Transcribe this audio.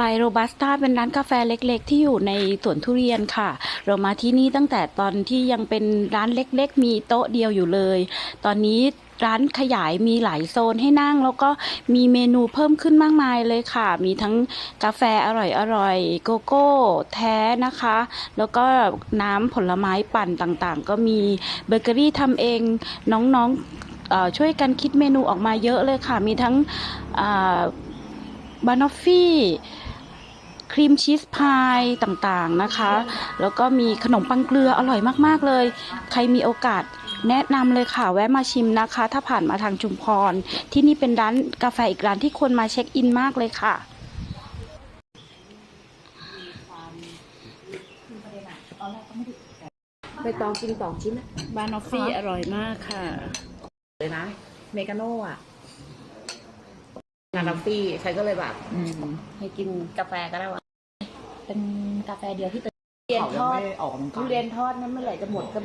ไฟโรบัสต้าเป็นร้านกาแฟเล็กๆ ที่อยู่ในสวนทุเรียนค่ะ เรามาที่นี่ตั้งแต่ตอนที่ยังเป็นร้านเล็กๆ มีโต๊ะเดียวอยู่เลย ตอนนี้ร้านขยายมีหลายโซนให้นั่ง แล้วก็มีเมนูเพิ่มขึ้นมากมายเลยค่ะ มีทั้งกาแฟอร่อยๆโกโก้แท้นะคะ แล้วก็น้ำผลไม้ปั่นต่างๆ ก็มีเบเกอรี่ทำเองน้องๆช่วยกันคิดเมนูออกมาเยอะเลยค่ะ มีทั้งบานอฟฟี่ ครีมชีสพายต่างๆนะคะ แล้วก็มีขนมปังเกลืออร่อยมากๆเลย ใครมีโอกาสแนะนำเลยค่ะแวะมาชิมนะคะ ถ้าผ่านมาทางชุมพร ที่นี่เป็นร้านกาแฟอีกร้านที่ควรมาเช็คอินมากเลยค่ะใบตองกินสองชิ้นบานอฟฟี่อร่อยมากค่ะเลยนะเมกาโน่อะ นาลัฟฟี่ใช้ก็เลยแบบให้กินกาแฟก็ได้วะเป็นกาแฟเดียวที่เป็นทุเรียนเขาทยังอดไม่ออกกำลังทุกายเรียนทอดนั้นเมื่อไหร่จะหมดก็